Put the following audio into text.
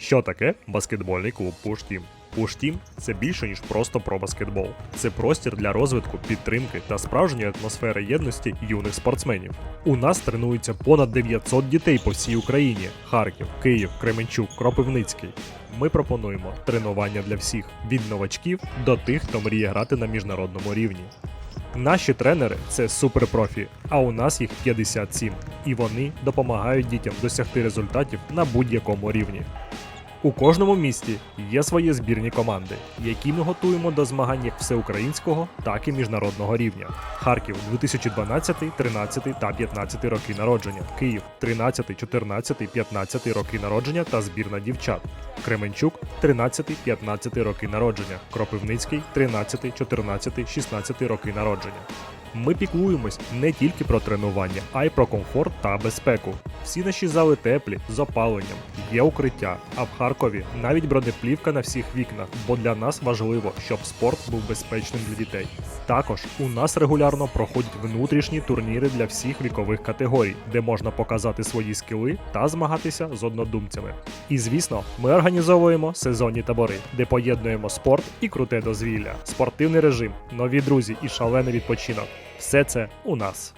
Що таке баскетбольний клуб Пуштім? Пуштім це більше ніж просто про баскетбол. Це простір для розвитку, підтримки та справжньої атмосфери єдності юних спортсменів. У нас тренується понад 900 дітей по всій Україні: Харків, Київ, Кременчук, Кропивницький. Ми пропонуємо тренування для всіх від новачків до тих, хто мріє грати на міжнародному рівні. Наші тренери це суперпрофі, а у нас їх 57, і вони допомагають дітям досягти результатів на будь-якому рівні. У кожному місті є свої збірні команди, які ми готуємо до змагань як всеукраїнського, так і міжнародного рівня. Харків 2012, 13 та 15 роки народження, Київ 13, 14, 15 роки народження та збірна дівчат. Кременчук 13, 15 роки народження, Кропивницький 13, 14, 16 роки народження. Ми піклуємось не тільки про тренування, а й про комфорт та безпеку. Всі наші зали теплі з опаленням, є укриття, а в Харкові навіть бронеплівка на всіх вікнах, бо для нас важливо, щоб спорт був безпечним для дітей. Також у нас регулярно проходять внутрішні турніри для всіх вікових категорій, де можна показати свої скіли та змагатися з однодумцями. І звісно, ми організовуємо сезонні табори, де поєднуємо спорт і круте дозвілля, спортивний режим, нові друзі і шалений відпочинок. Все це у нас.